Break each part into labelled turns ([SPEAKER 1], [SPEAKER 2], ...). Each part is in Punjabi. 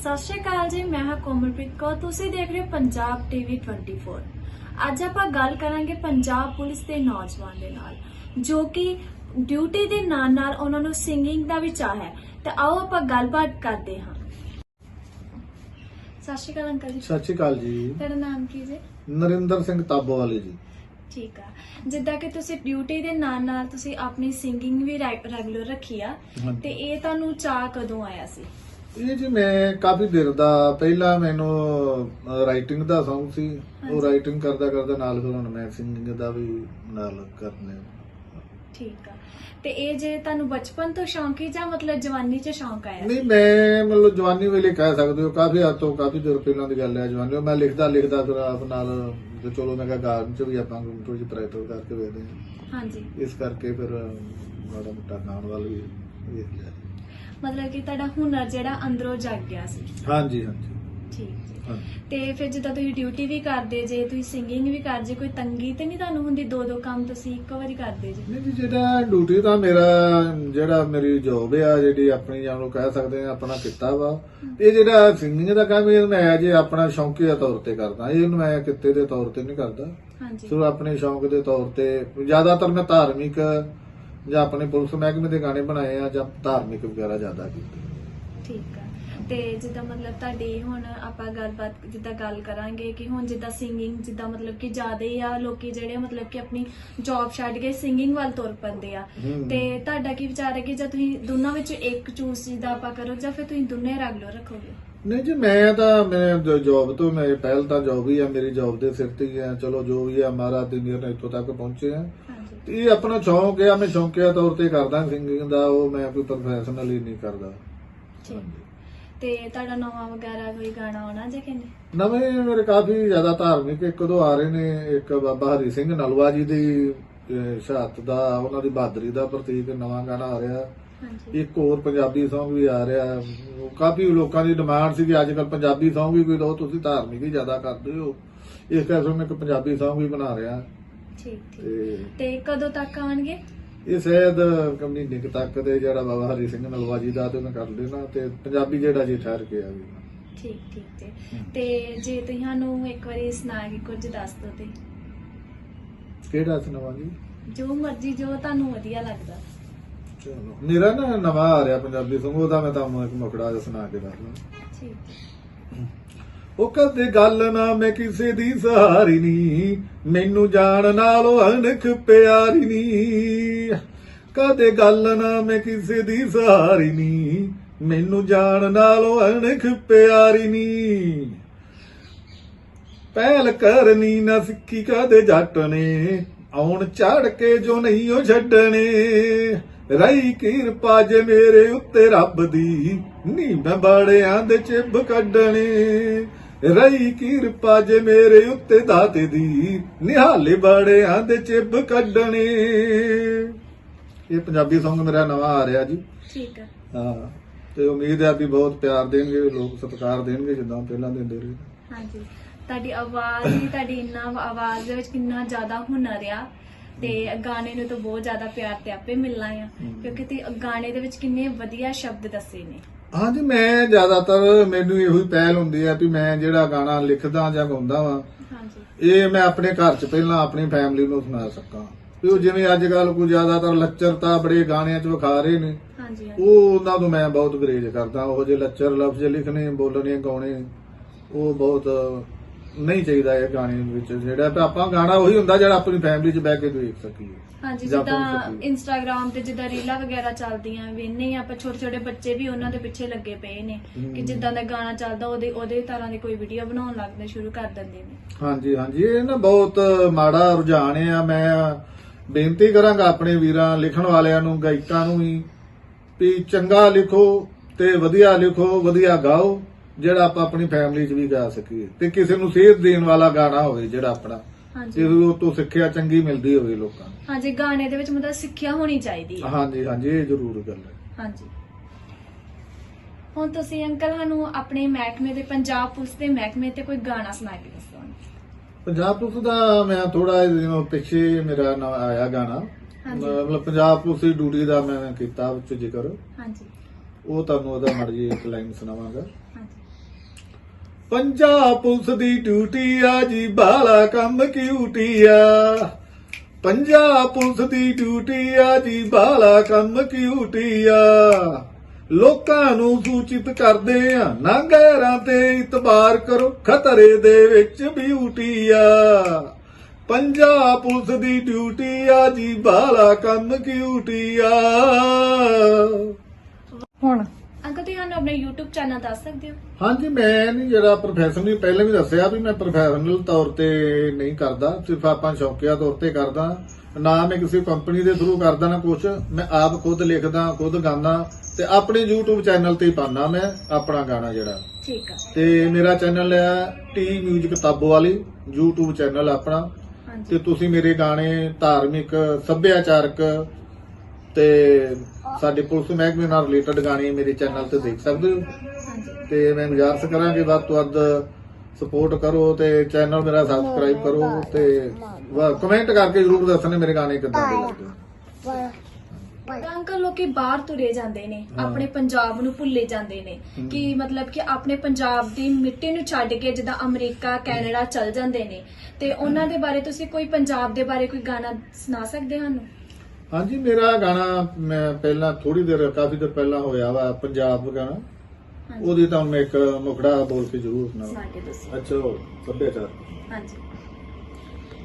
[SPEAKER 1] ਸਤਿ ਸ਼੍ਰੀ ਅਕਾਲ ਜੀ ਮੈਂ ਹਾਂ ਕੋਮਲਪ੍ਰੀਤ ਕੌਰ। ਤੁਸੀਂ ਦੇਖ ਰਹੇ ਹੋ ਪੰਜਾਬ ਟੀਵੀ 24 ਅੱਜ ਆਪਾਂ ਗੱਲ ਕਰਾਂਗੇ ਪੰਜਾਬ ਪੁਲਿਸ ਦੇ ਨੌਜਵਾਨ ਦੇ ਨਾਲ ਜੋ ਕਿ ਡਿਊਟੀ ਦੇ ਨਾਲ ਨਾਲ ਉਹਨਾਂ ਨੂੰ ਸਿੰਗਿੰਗ ਦਾ ਵੀ ਚਾਹ ਹੈ। ਤੇ ਆਓ ਆਪਾਂ ਗੱਲਬਾਤ ਕਰਦੇ ਹਾਂ। ਸਤਿ ਸ਼੍ਰੀ ਅਕਾਲ ਅੰਕਲ ਜੀ।
[SPEAKER 2] ਸਤਿ ਸ਼੍ਰੀ ਅਕਾਲ ਜੀ।
[SPEAKER 1] ਤੁਹਾਡਾ ਨਾਮ ਕੀ ਜੀ?
[SPEAKER 2] ਨਰਿੰਦਰ ਸਿੰਘ ਤਾਬੋ ਵਾਲੇ ਜੀ।
[SPEAKER 1] ਠੀਕ ਆ। ਜਿੱਦਾਂ ਕਿ ਤੁਸੀਂ ਡਿਊਟੀ ਦੇ ਨਾਲ ਨਾਲ ਤੁਸੀਂ ਆਪਣੀ ਸਿੰਗਿੰਗ ਵੀ ਰੈਗੂਲਰ ਰੱਖੀ ਆ। ਤੇ ਇਹ ਤੁਹਾਨੂੰ ਚਾਹ ਕਦੋਂ ਆਇਆ ਸੀ?
[SPEAKER 2] ਇਹ ਜੀ ਮੈਂ ਕਾਫੀ ਦੇਰ ਦਾ ਪਹਿਲਾਂ ਮੈਨੂੰ ਰਾਈਟਿੰਗ ਦਾ ਸ਼ੌਂਕ ਸੀ। ਉਹ। ਰਾਈਟਿੰਗ ਕਰਦਾ ਕਰਦਾ ਨਾਲ ਫਿਰ ਹੁਣ ਮੈਂ ਸਿੰਗਿੰਗ ਦਾ ਵੀ ਨਾਲ ਕਰਨੇ
[SPEAKER 1] ਠੀਕ ਆ। ਤੇ ਇਹ ਜੇ ਤੁਹਾਨੂੰ ਬਚਪਨ ਤੋਂ ਸ਼ੌਂਕ ਹੀ ਜਾਂ ਮਤਲਬ ਜਵਾਨੀ 'ਚ ਸ਼ੌਂਕ ਆਇਆ?
[SPEAKER 2] ਨਹੀਂ ਮੈਂ ਮਤਲਬ ਜਵਾਨੀ ਵੇਲੇ ਕਹਿ ਸਕਦੇ ਹੋ ਕਾਫੀ ਹੱਦ ਤੋਂ ਕਾਫੀ ਦੇਰ ਪਹਿਲਾਂ ਦੀ ਗੱਲ ਹੈ ਜਵਾਨੀ। ਮੈਂ ਲਿਖਦਾ ਲਿਖਦਾ ਫਿਰ ਆਪ ਨਾਲ ਤੇ ਚਲੋ ਮੈਂ ਕਿਹਾ ਗਾਣ ਚ ਵੀ ਆਪਾਂ ਥੋੜੀ ਜਿਹੀ ਪ੍ਰੈਕਟਿਸ ਕਰਕੇ ਵੇਖਦੇ ਹਾਂ।
[SPEAKER 1] ਹਾਂਜੀ।
[SPEAKER 2] ਇਸ ਕਰਕੇ ਫਿਰ ਮਾੜਾ ਮੋਟਾ ਗਾਣ ਵੱਲ ਵੀ ਵੇਖ ਲਿਆ
[SPEAKER 1] ਮਤਲਬ ਕਿ ਤੁਹਾਡਾ ਹੁਨਰ ਜਿਹੜਾ ਅੰਦਰੋਂ ਜਾਗ ਗਿਆ ਸੀ।
[SPEAKER 2] ਹਾਂਜੀ ਹਾਂਜੀ।
[SPEAKER 1] ਠੀਕ ਜੀ।
[SPEAKER 2] ਹਾਂਜੀ।
[SPEAKER 1] ਤੇ ਫਿਰ ਜਿੱਦਾਂ ਤੁਸੀਂ ਡਿਊਟੀ ਵੀ ਕਰਦੇ ਜੇ ਤੁਸੀਂ ਸਿੰਗਿੰਗ ਵੀ ਕਰ ਜੇ ਕੋਈ ਤੰਗੀ ਤੇ ਨਹੀਂ ਤੁਹਾਨੂੰ ਹੁੰਦੀ ਦੋ ਦੋ ਕੰਮ ਤੁਸੀਂ ਇੱਕੋ ਵਾਰੀ ਕਰਦੇ ਜੇ?
[SPEAKER 2] ਨਹੀਂ ਜੀ ਜਿਹੜਾ ਡਿਊਟੀ ਦਾ ਮੇਰਾ ਜਿਹੜਾ ਮੇਰੀ ਜੌਬ ਆ ਜਿਹੜੀ ਆਪਣੀ ਜਾਂ ਨੂੰ ਕਹਿ ਸਕਦੇ ਆ ਆਪਣਾ ਕਿੱਤਾ ਵਾ ਇਹ ਜਿਹੜਾ ਸਿੰਗਿੰਗ ਦਾ ਕੰਮ ਇਹ ਮੈਂ ਜੇ ਆਪਣਾ ਸ਼ੌਂਕੀਆ ਤੌਰ ਤੇ ਕਰਦਾ ਇਹ ਮੈਂ ਕਿੱਤੇ ਦੇ ਤੌਰ ਤੇ ਨਹੀਂ ਕਰਦਾ।
[SPEAKER 1] ਹਾਂਜੀ।
[SPEAKER 2] ਸਿਰਫ ਆਪਣੇ ਸ਼ੌਂਕ ਦੇ ਤੌਰ ਤੇ ਜ਼ਿਆਦਾਤਰ ਮੈਂ ਧਾਰਮਿਕ ਜਾਂ ਆਪਣੇ ਪੁਲਿਸ ਮਹਿਕਮੇ ਦੇ ਗਾਣੇ ਬਣਾਏ ਆ ਜਾਂ ਧਾਰਮਿਕ ਵਗੈਰਾ ਜ਼ਿਆਦਾ ਕੀਤੇ।
[SPEAKER 1] ਠੀਕ ਆ। ਤੇ ਜਿੱਦਾਂ ਮਤਲਬ ਤੁਹਾਡੀ ਹੁਣ ਆਪਾਂ ਗੱਲਬਾਤ ਜਿੱਦਾਂ ਗੱਲ ਕਰਾਂਗੇ ਕਿ ਹੁਣ ਜਿੱਦਾਂ ਸਿੰਗਿੰਗ ਜਿੱਦਾਂ ਮਤਲਬ ਕਿ ਜ਼ਿਆਦਾ ਆ ਲੋਕੀ ਜਿਹੜੇ ਮਤਲਬ ਕਿ ਆਪਣੀ ਜੌਬ ਛੱਡ ਕੇ ਸਿੰਗਿੰਗ ਵੱਲ ਤੁਰ ਪੈਂਦੇ ਆ।
[SPEAKER 2] ਹੂੰ।
[SPEAKER 1] ਤੇ ਤੁਹਾਡਾ ਕੀ ਵਿਚਾਰ ਹੈ ਕਿ ਜੇ ਤੁਸੀਂ ਦੋਨਾਂ ਵਿੱਚੋਂ ਇੱਕ ਚੂਜ਼ ਜਿੱਦਾਂ ਆਪਾਂ ਕਰੋ ਜਾਂ ਫਿਰ ਤੁਸੀਂ ਦੋਨੇ ਰੈਗੂਲਰ ਰੱਖੋਗੇ?
[SPEAKER 2] ਨਹੀਂ ਜੀ ਮੈਂ ਤਾਂ ਮੈਂ ਜੌਬ ਤੋਂ ਮੈਂ ਪਹਿਲ ਤਾਂ ਜੌਬ ਹੀ ਆ ਮੇਰੀ ਜੌਬ ਦੇ ਸਿਰ ਤੇ ਹੀ ਆ। ਚਲੋ ਜੋ ਵੀ ਆ ਮਹਾਰਾਜ ਦੀ ਮਿਹਰ ਨਾਲ ਇੱਥੋਂ ਤੱਕ ਪਹੁੰਚੇ ਆ।
[SPEAKER 1] ਹਾਂਜੀ।
[SPEAKER 2] ਤੇ ਇਹ ਆਪਣਾ ਸ਼ੌਂਕ ਆ ਮੈਂ ਸ਼ੌਂਕੀਆ ਤੌਰ ਤੇ ਕਰਦਾ ਸਿੰਗਿੰਗ ਦਾ ਉਹ ਮੈਂ ਕੋਈ ਪ੍ਰੋਫੈਸ਼ਨਲੀ ਨਹੀਂ ਕਰਦਾ।
[SPEAKER 1] ਠੀਕ। ਤੇ ਤੁਹਾਡਾ ਨਵਾਂ ਵਗੈਰਾ ਕੋਈ ਗਾਣਾ ਆਉਣਾ ਜੇ ਕਿ ਨਹੀਂ
[SPEAKER 2] ਨਵੇਂ ਮੇਰੇ ਕਾਫੀ ਜ਼ਿਆਦਾ ਧਾਰਮਿਕ ਇੱਕ ਦੋ ਆ ਰਹੇ ਨੇ ਇੱਕ ਬਾਬਾ ਹਰੀ ਸਿੰਘ ਨਲਵਾ ਜੀ ਦੀ ਅਹ, ਸ਼ਹਾਦਤ ਦਾ ਉਹਨਾਂ ਦੀ ਬਹਾਦਰੀ ਦਾ ਪ੍ਰਤੀਕ ਨਵਾਂ ਗਾਣਾ ਆ ਰਿਹਾ।
[SPEAKER 1] ਹਾਂਜੀ।
[SPEAKER 2] ਇੱਕ ਹੋਰ ਪੰਜਾਬੀ Song ਵੀ ਆ ਰਿਹਾ। ਉਹ ਕਾਫੀ ਲੋਕਾਂ ਦੀ ਡਿਮਾਂਡ ਸੀ ਕਿ ਅੱਜ ਕੱਲ ਪੰਜਾਬੀ Song ਵੀ ਕੋਈ ਦੋ ਤੁਸੀਂ ਧਾਰਮਿਕ ਹੀ ਜ਼ਿਆਦਾ ਕਰਦੇ ਹੋ। ਇਸ ਕਰਕੇ ਮੈਂ ਇੱਕ ਪੰਜਾਬੀ Song ਵੀ ਬਣਾ ਰਿਹਾ।
[SPEAKER 1] ਠੀਕ ਠੀਕ।
[SPEAKER 2] ਤੇ
[SPEAKER 1] ਤੇ ਕਦੋਂ ਤੱਕ ਆਉਣਗੇ?
[SPEAKER 2] ਇਹ ਸ਼ਾਇਦ ਮਹੀਨੇ ਕੁ ਤੱਕ ਤੇ ਜਿਹੜਾ ਬਾਬਾ ਹਰੀ ਸਿੰਘ ਨਲਵਾ ਜੀ ਦਾ ਤੇ ਮੈਂ ਕਰ ਲੈਣਾ ਤੇ ਪੰਜਾਬੀ ਜਿਹੜਾ ਜੀ ਠਹਿਰ ਕੇ ਆ ਵੀ।
[SPEAKER 1] ਠੀਕ ਠੀਕ ਤੇ। ਤੇ ਜੇ ਤੁਸੀਂ ਸਾਨੂੰ ਇੱਕ ਵਾਰੀ ਸੁਣਾ ਕੇ ਕੁਝ ਦੱਸ ਦਿਓ ਤੇ।
[SPEAKER 2] ਕਿਹੜਾ ਸੁਣਾਵਾਂ ਜੀ
[SPEAKER 1] ਜੋ ਮਰਜ਼ੀ ਜੋ ਤੁਹਾਨੂੰ ਵਧੀਆ ਲੱਗਦਾ।
[SPEAKER 2] ਚਲੋ। ਮੇਰਾ ਨਾ ਨਵਾਂ ਆ ਰਿਹਾ ਪੰਜਾਬੀ Song ਉਹਦਾ ਮੈਂ ਤੁਹਾਨੂੰ ਇੱਕ ਮੁਖੜਾ ਜਿਹਾ ਸੁਣਾ ਕੇ ਦੱਸਦਾ।
[SPEAKER 1] ਠੀਕ।
[SPEAKER 2] ਉਹ ਕਦੇ ਗੱਲ ਨਾ ਮੈਂ ਕਿਸੇ ਦੀ ਸਹਾਰੀ ਨਹੀਂ ਮੈਨੂੰ ਜਾਣ ਨਾਲੋਂ ਅਣਖ ਪਿਆਰੀ ਨਹੀਂ ਕਦੇ ਗੱਲ ਨਾ ਮੈਂ ਕਿਸੇ ਦੀ ਸਹਾਰੀ ਨਹੀਂ ਮੈਨੂੰ ਜਾਣ ਨਾਲੋਂ ਅਣਖ ਪਿਆਰੀ ਨਹੀਂ ਪਹਿਲ ਕਰਨੀ ਨਾ ਸਿੱਖੀ ਕਦੇ ਜੱਟ ਨੇ ਆਉਣ ਚੜ ਕੇ ਜੋ ਨਹੀਂ ਉਹ ਛੱਡਣੇ। ਰਹੀ ਕਿਰਪਾ ਜੇ ਮੇਰੇ ਉੱਤੇ ਰੱਬ ਦੀ। ਨੀ ਮੈਂ ਬੜਿਆਂ ਦੇ ਚਿਬ ਕੱਢਣੇ। ਰਹੀ ਕਿਰਪਾ ਜੇ ਮੇਰੇ ਉੱਤੇ ਦਾਤੇ ਦੀ ਨਿਹਾਲੇ ਬੜਿਆਂ ਦੇ ਚਿੱਬ ਕੱਢਣੇ। ਇਹ ਪੰਜਾਬੀ Song ਮੇਰਾ ਨਵਾਂ ਆ ਰਿਹਾ ਜੀ।
[SPEAKER 1] ਠੀਕ ਹੈ
[SPEAKER 2] ਹਾਂ ਤੇ ਉਮੀਦ ਹੈ ਵੀ ਬਹੁਤ ਪਿਆਰ ਦੇਣਗੇ ਲੋਕ ਸਤਿਕਾਰ ਦੇਣਗੇ ਜਿੱਦਾਂ ਪਹਿਲਾਂ ਦਿੰਦੇ ਰਹੇ।
[SPEAKER 1] ਹਾਂਜੀ। ਤੁਹਾਡੀ ਆਵਾਜ਼ ਹੀ ਤੁਹਾਡੀ ਇੰਨਾ ਆਵਾਜ਼ ਦੇ ਵਿੱਚ ਕਿੰਨਾ ਜ਼ਿਆਦਾ ਹੁਨਰ ਆ। ਤੇ ਗਾਣੇ ਨੂੰ ਤਾਂ ਬਹੁਤ ਜ਼ਿਆਦਾ ਪਿਆਰ ਤੇ ਆਪੇ ਮਿਲਣਾ ਆ। ਕਿਉਂਕਿ ਤੇ ਗਾਣੇ ਦੇ ਵਿੱਚ ਕਿੰਨੇ ਵਧੀਆ ਸ਼ਬਦ ਦੱਸੇ ਨੇ।
[SPEAKER 2] ਹਾਂਜੀ ਮੈਂ ਜ਼ਿਆਦਾਤਰ ਮੈਨੂੰ ਇਹੋ ਹੀ ਪਹਿਲ ਹੁੰਦੀ ਹੈ ਵੀ ਮੈਂ ਜਿਹੜਾ ਗਾਣਾ ਲਿਖਦਾ ਜਾਂ ਗਾਉਂਦਾ ਵਾਂ
[SPEAKER 1] ਹਾਂਜੀ।
[SPEAKER 2] ਇਹ ਮੈਂ ਆਪਣੇ ਘਰ 'ਚ ਪਹਿਲਾਂ ਆਪਣੀ ਫੈਮਿਲੀ ਨੂੰ ਸੁਣਾ ਸਕਾਂ। ਵੀ ਉਹ ਜਿਵੇਂ ਅੱਜ ਕੱਲ ਕੋਈ ਜ਼ਿਆਦਾਤਰ ਲੱਚਰਤਾ ਬੜੇ ਗਾਣਿਆਂ 'ਚ ਵਿਖਾ ਰਹੇ ਨੇ
[SPEAKER 1] ਹਾਂਜੀ ਹਾਂਜੀ।
[SPEAKER 2] ਉਹ ਉਹਨਾਂ ਨੂੰ ਮੈਂ ਬਹੁਤ ਗਰੇਜ ਕਰਦਾ। ਉਹ ਜੇ ਲੱਚਰ ਲਫ਼ਜ਼ ਲਿਖਣੇ ਬੋਲਣੇ ਗਾਉਣੇ ਉਹ ਬਹੁਤ ਨਹੀਂ ਚਾਹੀਦਾ ਇਹ ਗਾਣੇ ਵਿੱਚ। ਜਿਹੜਾ ਵੀ ਆਪਾਂ ਗਾਣਾ ਉਹੀ ਹੁੰਦਾ ਜਿਹੜਾ ਆਪਣੀ ਫੈਮਿਲੀ 'ਚ ਬਹਿ ਕੇ ਦੇਖ ਸਕੀਏ।
[SPEAKER 1] ਹਾਂਜੀ
[SPEAKER 2] ਜਾਂ
[SPEAKER 1] ਜਿੱਦਾਂ
[SPEAKER 2] ਸਕੀਏ।
[SPEAKER 1] ਇੰਸਟਾਗ੍ਰam ਤੇ ਜਿੱਦਾਂ ਰੀਲਾਂ ਵਗੈਰਾ ਚੱਲਦੀਆਂ ਵੇਨੇ ਆਪਾਂ ਛੋਟੇ ਛੋਟੇ ਬੱਚੇ ਵੀ ਉਹਨਾਂ ਦੇ ਪਿੱਛੇ ਲੱਗੇ ਪਏ ਨੇ
[SPEAKER 2] ਹਮ।
[SPEAKER 1] ਕਿ ਜਿੱਦਾਂ ਦਾ ਗਾਣਾ ਚੱਲਦਾ ਉਹਦੇ ਉਹਦੇ ਤਰ੍ਹਾਂ ਦੀ ਕੋਈ ਵੀਡੀਓ ਬਣਾਉਣ ਲੱਗਦੇ ਸ਼ੁਰੂ ਕਰ ਦਿੰਦੇ ਨੇ।
[SPEAKER 2] ਹਾਂਜੀ ਹਾਂਜੀ। ਇਹ ਨਾ ਬਹੁਤ ਮਾੜਾ ਰੁਝਾਨ ਆ। ਮੈਂ ਬੇਨਤੀ ਕਰਾਂਗਾ ਆਪਣੇ ਵੀਰਾਂ ਲਿਖਣ ਵਾਲਿਆਂ ਨੂੰ ਗਾਇਕਾਂ ਨੂੰ ਵੀ ਵੀ ਚੰਗਾ ਲਿਖੋ ਤੇ ਵਧੀਆ ਲਿਖੋ ਵਧੀਆ ਗਾਓ। ਜਿਹੜਾ ਆਪਾਂ ਆਪਣੀ ਫੈਮਿਲੀ 'ਚ ਵੀ ਗਾ ਸਕੀਏ। ਤੇ ਕਿਸੇ ਨੂੰ ਸੇਧ ਦੇਣ ਵਾਲਾ ਗਾਣਾ ਹੋਵੇ ਜਿਹੜਾ ਆਪਣਾ ਤੇ
[SPEAKER 1] ਹਾਂਜੀ
[SPEAKER 2] ਉਹ ਤੋਂ ਸਿੱਖਿਆ ਚੰਗੀ ਮਿਲਦੀ ਹੋਵੇ ਲੋਕਾਂ ਨੂੰ।
[SPEAKER 1] ਹਾਂਜੀ ਗਾਣੇ ਦੇ ਵਿੱਚ ਮਤਲਬ ਸਿੱਖਿਆ ਹੋਣੀ ਚਾਹੀਦੀ ਹੈ।
[SPEAKER 2] ਹਾਂਜੀ ਹਾਂਜੀ ਇਹ ਜ਼ਰੂਰ ਗੱਲ ਹੈ।
[SPEAKER 1] ਹਾਂਜੀ। ਹੁਣ ਤੁਸੀਂ ਅੰਕਲ ਸਾਨੂੰ ਆਪਣੇ ਮਹਿਕਮੇ ਦੇ ਪੰਜਾਬ ਪੁਲਿਸ ਦੇ ਮਹਿਕਮੇ ਤੇ ਕੋਈ ਗਾਣਾ ਸੁਣਾ ਕੇ ਦੱਸੋ।
[SPEAKER 2] ਪੰਜਾਬ ਪੁਲਿਸ ਦਾ ਮੈਂ ਥੋੜਾ ਜਿਹਾ ਪਿੱਛੇ ਮੇਰਾ ਨਾਂ ਆਇਆ ਗਾਣਾ।
[SPEAKER 1] ਹਾਂਜੀ।
[SPEAKER 2] ਮਤਲਬ ਪੰਜਾਬ ਪੁਲਿਸ ਦੀ ਡਿਊਟੀ ਦਾ ਮੈਂ ਕੀਤਾ ਵਿੱਚ ਜ਼ਿਕਰ।
[SPEAKER 1] ਹਾਂਜੀ।
[SPEAKER 2] ਉਹ ਤੁਹਾਨੂੰ ਉਹਦਾ ਮਰਜ਼ੀ ਇੱਕ ਲਾਈਨ ਸੁਣਾਵਾਂਗਾ। ਪੰਜਾਬ ਪੁਲਿਸ ਦੀ ਡਿਊਟੀ ਆ ਜੀ ਬਾਲਾ ਕੰਮ ਕਿਊਟੀ ਆ। ਪੰਜਾਬ ਪੁਲਿਸ ਦੀ ਡਿਊਟੀ ਆ ਜੀ ਬਾਲਾ ਕੰਮ ਕਿਊਟੀ ਆ। ਲੋਕਾਂ ਨੂੰ ਸੂਚਿਤ ਕਰਦੇ ਆ, ਨਾ ਗੈਰਾਂ ਤੇ ਇਤਬਾਰ ਕਰੋ, ਖਤਰੇ ਦੇ ਵਿੱਚ ਬਿਊਟੀ ਆ। ਪੰਜਾਬ ਪੁਲਿਸ ਦੀ ਡਿਊਟੀ ਆ ਜੀ ਬਾਲਾ ਕੰਮ ਕਿਊਟੀ ਆ।
[SPEAKER 1] ਤੁਸੀਂ ਸਾਨੂੰ ਆਪਣੇ YouTube ਚੈਨਲ ਦੱਸ ਸਕਦੇ ਹੋ?
[SPEAKER 2] ਹਾਂਜੀ ਮੈਂ ਨਹੀਂ ਜਿਹੜਾ ਪ੍ਰੋਫੈਸ਼ਨਲੀ ਪਹਿਲਾਂ ਵੀ ਦੱਸਿਆ ਵੀ ਮੈਂ ਪ੍ਰੋਫੈਸ਼ਨਲ ਤੌਰ ਤੇ ਨਹੀਂ ਕਰਦਾ ਸਿਰਫ ਆਪਾਂ ਸ਼ੌਕੀਆ ਤੌਰ ਤੇ ਕਰਦਾ। ਨਾ ਮੈਂ ਕਿਸੇ ਕੰਪਨੀ ਦੇ ਥਰੂ ਕਰਦਾ ਨਾ ਕੁਛ। ਮੈਂ ਆਪ ਖੁਦ ਲਿਖਦਾ ਖੁਦ ਗਾਉਂਦਾ ਤੇ ਆਪਣੇ YouTube ਚੈਨਲ ਤੇ ਹੀ ਪਾਣਾ ਮੈਂ ਆਪਣਾ ਗਾਣਾ ਜਿਹੜਾ।
[SPEAKER 1] ਠੀਕ ਆ।
[SPEAKER 2] ਤੇ ਮੇਰਾ ਚੈਨਲ ਹੈ ਟੀ ਮਿਊਜ਼ਿਕ ਤਾਬੋ ਵਾਲੀ YouTube ਚੈਨਲ ਆਪਣਾ।
[SPEAKER 1] ਹਾਂਜੀ।
[SPEAKER 2] ਤੇ ਤੁਸੀਂ ਮੇਰੇ ਗਾਣੇ ਧਾਰਮਿਕ ਸੱਭਿਆਚਾਰਕ ਤੇ ਸਾਡੇ ਪੁਲਿਸ ਮਹਿਕਮੇ ਨਾਲ ਰਿਲੇਟਡ ਗਾਣੇ ਮੇਰੇ ਚੈਨਲ ਤੇ ਦੇਖ ਸਕਦੇ ਹੋ। ਤੇ ਮੈਂ ਗੁਜ਼ਾਰਿਸ਼ ਕਰਾਂਗੇ ਵੱਧ ਤੋਂ ਵੱਧ ਸਪੋਰਟ ਕਰੋ ਤੇ ਚੈਨਲ ਮੇਰਾ ਸਬਸਕ੍ਰਾਈਬ ਕਰੋ ਤੇ ਕਮੈਂਟ ਕਰਕੇ ਜਰੂਰ ਦੱਸਣਾ ਮੇਰੇ ਗਾਣੇ ਕਿੱਦਾਂ ਦੇ ਲੱਗਦੇ
[SPEAKER 1] ਅੰਕਲ ਲੋਕੀ ਬਾਹਰ ਤੁਰੇ ਜਾਂਦੇ ਨੇ। ਆਪਣੇ ਪੰਜਾਬ ਨੂੰ ਭੁੱਲੇ ਜਾਂਦੇ ਨੇ। ਕਿ ਮਤਲਬ ਕਿ ਆਪਣੇ ਪੰਜਾਬ ਦੀ ਮਿੱਟੀ ਨੂੰ ਛੱਡ ਕੇ ਜਿੱਦਾਂ ਅਮਰੀਕਾ ਕੈਨੇਡਾ ਚਲ ਜਾਂਦੇ ਨੇ। ਤੇ ਉਹਨਾਂ ਦੇ ਬਾਰੇ ਤੁਸੀਂ ਕੋਈ ਪੰਜਾਬ ਦੇ ਬਾਰੇ ਕੋਈ ਗਾਣਾ ਸੁਣਾ ਸਕਦੇ ਹਨ
[SPEAKER 2] ਹਾਂਜੀ ਮੇਰਾ ਗਾਣਾ ਮੈਂ ਪਹਿਲਾਂ ਥੋੜੀ ਦੇਰ ਕਾਫੀ ਦੇਰ ਪਹਿਲਾਂ ਹੋਇਆ ਵਾ ਪੰਜਾਬ ਗਾਣਾ। ਉਹਦੀ ਤਾਂ ਮੈਂ ਇੱਕ ਮੁਖੜਾ ਬੋਲ ਕੇ ਜਰੂਰ
[SPEAKER 1] ਸੁਣਾ ਕੇ ਦੱਸੋ
[SPEAKER 2] ਅੱਛਾ ਉਹ ਸੱਭਿਆਚਾਰ।
[SPEAKER 1] ਹਾਂਜੀ।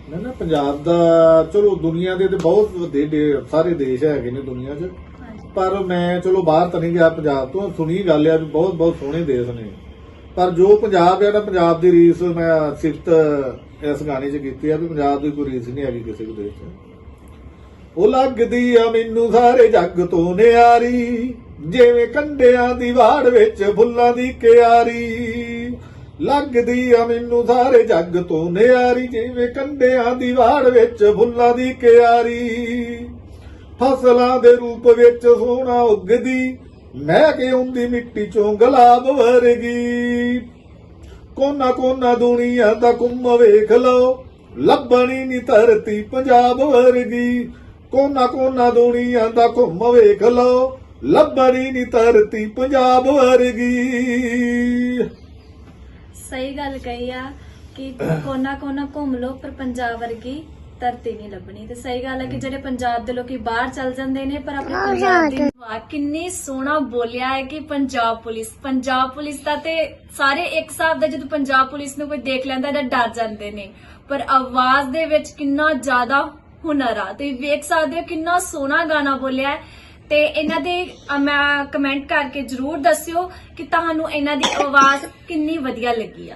[SPEAKER 2] ਮੈਂ ਨਾ ਪੰਜਾਬ ਦਾ ਚਲੋ ਦੁਨੀਆ ਦੇ ਤੇ ਬਹੁਤ ਵੱਡੇ ਦੇ- ਸਾਰੇ ਦੇਸ਼ ਹੈਗੇ ਨੇ ਦੁਨੀਆ 'ਚ।
[SPEAKER 1] ਹਾਂਜੀ।
[SPEAKER 2] ਪਰ ਮੈਂ ਚਲੋ ਬਾਹਰ ਤਾਂ ਨਹੀਂ ਗਿਆ ਪੰਜਾਬ ਤੋਂ ਸੁਣੀ ਗੱਲ ਆ ਵੀ ਬਹੁਤ ਬਹੁਤ ਸੋਹਣੇ ਦੇਸ਼ ਨੇ। ਪਰ ਜੋ ਪੰਜਾਬ ਹੈ ਨਾ ਪੰਜਾਬ ਦੀ ਰੀਸ ਮੈਂ ਸਿਫਤ ਇਸ ਗਾਣੇ 'ਚ ਕੀਤੀ ਆ ਵੀ ਪੰਜਾਬ ਦੀ ਕੋਈ ਰੀਸ ਨਹੀਂ ਹੈਗੀ ਕਿਸੇ ਵੀ ਦੇਸ਼ 'ਚ। ਉਹ ਲੱਗਦੀ ਆ ਮੈਨੂੰ ਸਾਰੇ ਜੱਗ ਤੋਂ ਨਿਆਰੀ, ਜਿਵੇਂ ਕੰਡਿਆਂ ਦੀ ਵਾੜ ਵਿੱਚ ਫੁੱਲਾਂ ਦੀ ਕਿਆਰੀ। ਲੱਗਦੀ ਆ ਮੈਨੂੰ ਸਾਰੇ ਜੱਗ ਤੋਂ ਨਿਆਰੀ, ਜਿਵੇਂ ਕੰਡਿਆਂ ਦੀ ਵਾੜ ਵਿੱਚ ਫੁੱਲਾਂ ਦੀ ਕਿਆਰੀ। ਫਸਲਾਂ ਦੇ ਰੂਪ ਵਿੱਚ ਸੋਨਾ ਉੱਗਦੀ, ਮੈਂ ਕਿ ਹੁੰਦੀ ਮਿੱਟੀ ਚੋਂ ਗੁਲਾਬ ਵਰਗੀ। ਕੋਨਾ ਕੋਨਾ ਦੁਨੀਆ ਦਾ ਕੁੰਮ ਵੇਖ ਲਓ, ਲੱਭਣੀ ਨਹੀਂ ਧਰਤੀ ਪੰਜਾਬ ਵਰਗੀ। ਕੋਨਾ ਕੋਨਾ ਦੁਨੀਆ ਦਾ ਕੁੰਮ ਵੇਖ ਲਓ ਲੱਭਣੀ ਨਹੀਂ ਧਰਤੀ ਪੰਜਾਬ ਵਰਗੀ।
[SPEAKER 1] ਸਹੀ ਗੱਲ ਕਹੀ ਆ ਕਿ ਕੋਨਾ ਕੋਨਾ ਘੁੰਮ ਲੋ ਪਰ ਪੰਜਾਬ ਵਰਗੀ ਧਰਤੀ ਨਹੀਂ ਲੱਭਣੀ। ਤੇ ਸਹੀ ਗੱਲ ਹੈ ਕਿ ਜਿਹੜੇ ਪੰਜਾਬ ਦੇ ਲੋਕੀ ਬਾਹਰ ਚੱਲ ਜਾਂਦੇ ਨੇ ਪਰ ਆਪਣੇ ਪੰਜਾਬ ਦੀ ਵਾਹ ਕਿੰਨੀ ਸੋਹਣਾ ਬੋਲਿਆ ਹੈ ਕਿ ਪੰਜਾਬ ਪੁਲਿਸ ਪੰਜਾਬ ਪੁਲਿਸ ਦਾ ਤੇ ਸਾਰੇ ਇੱਕ ਹਿਸਾਬ ਦਾ ਜਦੋਂ ਪੰਜਾਬ ਪੁਲਿਸ ਨੂੰ ਕੋਈ ਦੇਖ ਲੈਂਦਾ ਤਾਂ ਡਰ ਜਾਂਦੇ ਨੇ। ਪਰ ਆਵਾਜ਼ ਦੇ ਵਿੱਚ ਕਿੰਨਾ ਜ਼ਿਆਦਾ ਹੁਨਰ ਆ। ਤੇ ਵੇਖ ਸਕਦੇ ਹੋ ਕਿੰਨਾ ਸੋਹਣਾ ਗਾਣਾ ਬੋਲਿਆ ਹੈ। ਤੇ ਇਹਨਾਂ ਦੇ ਅ, ਮੈਂ ਕਮੈਂਟ ਕਰਕੇ ਜਰੂਰ ਦੱਸਿਓ ਕਿ ਤੁਹਾਨੂੰ ਇਹਨਾਂ ਦੀ ਆਵਾਜ਼ ਕਿੰਨੀ ਵਧੀਆ ਲੱਗੀ ਆ।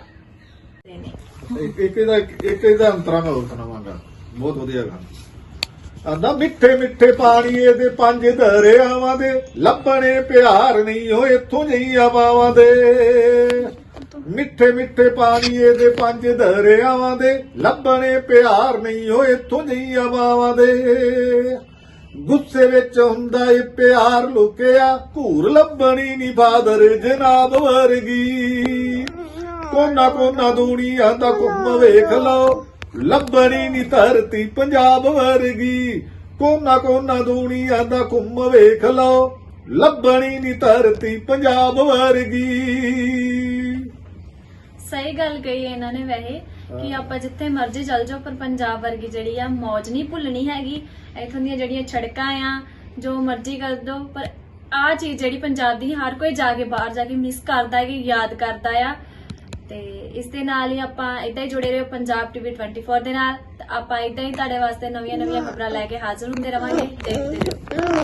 [SPEAKER 2] ਇੱਕ ਇੱਕ ਇਹਦਾ ਇੱਕ ਇਹਦਾ ਅੰਤਰਾ ਮੈਂ ਹੋਰ ਸੁਣਾਵਾਂਗਾ ਬਹੁਤ ਵਧੀਆ ਗਾਣਾ। ਆਂਦਾ ਮਿੱਠੇ ਮਿੱਠੇ ਪਾਣੀ ਇਹਦੇ ਪੰਜ ਦਰਿਆਵਾਂ ਦੇ। ਲੱਭਣੇ ਪਿਆਰ ਨਹੀਂ ਹੋ ਇੱਥੋਂ ਜਈ ਆਵਾਵਾਂ ਦੇ। ਮਿੱਠੇ ਮਿੱਠੇ ਪਾਣੀਏ ਦੇ ਪੰਜ ਦਰਿਆਵਾਂ ਦੇ, ਲੱਭਣੇ ਪਿਆਰ ਨਹੀਂ ਹੋਏ ਇੱਥੋਂ ਜਈ ਆਵਾਵਾਂ ਦੇ। ਗੁੱਸੇ ਵਿੱਚ ਹੁੰਦਾ ਏ ਪਿਆਰ ਲੁਕਿਆ, ਘੂਰ ਲੱਭਣੀ ਨਹੀਂ ਬਾਦਰ ਜਨਾਬ ਵਰਗੀ। ਕੋਨਾ ਕੋਨਾ ਦੁਨੀਆ ਦਾ ਘੁੰਮ ਵੇਖ ਲਓ, ਲੱਭਣੀ ਨਹੀਂ ਧਰਤੀ ਪੰਜਾਬ ਵਰਗੀ। ਕੋਨਾ ਕੋਨਾ ਦੁਨੀਆ ਦਾ ਘੁੰਮ ਵੇਖ ਲਓ, ਲੱਭਣੀ ਨਹੀਂ ਧਰਤੀ ਪੰਜਾਬ ਵਰਗੀ।
[SPEAKER 1] ਸਹੀ ਗੱਲ ਕਹੀ ਹੈ ਇਹਨਾਂ ਨੇ ਵੈਸੇ ਕਿ ਆਪਾਂ ਜਿੱਥੇ ਮਰਜ਼ੀ ਚੱਲ ਜਾਓ ਪਰ ਪੰਜਾਬ ਵਰਗੀ ਜਿਹੜੀ ਆ ਮੌਜ ਨਹੀਂ ਭੁੱਲਣੀ ਹੈਗੀ। ਇਥੋਂ ਦੀਆਂ ਜਿਹੜੀਆਂ ਛੜਕਾਂ ਆ ਜੋ ਮਰਜ਼ੀ ਕਰ ਦੋ ਪਰ ਆ ਚੀਜ਼ ਜਿਹੜੀ ਪੰਜਾਬ ਦੀ ਹਰ ਕੋਈ ਜਾ ਕੇ ਬਾਹਰ ਜਾ ਕੇ ਮਿਸ ਕਰਦਾ ਹੈ ਕਿ ਯਾਦ ਕਰਦਾ ਆ। ਤੇ ਇਸ ਦੇ ਨਾਲ ਹੀ ਆਪਾਂ ਇਦਾਂ ਹੀ ਜੁੜੇ ਰਹੋ ਪੰਜਾਬ ਟੀਵੀ 24 ਦੇ ਨਾਲ। ਆਪਾਂ ਇਦਾਂ ਹੀ ਤੁਹਾਡੇ ਵਾਸਤੇ ਨਵੀਆਂ ਨਵੀਆਂ ਖਬਰਾਂ ਲੈ ਕੇ ਹਾਜ਼ਰ ਹੁੰਦੇ ਰਵਾਂਗੇ। ਦੇਖਦੇ ਰਹੋ।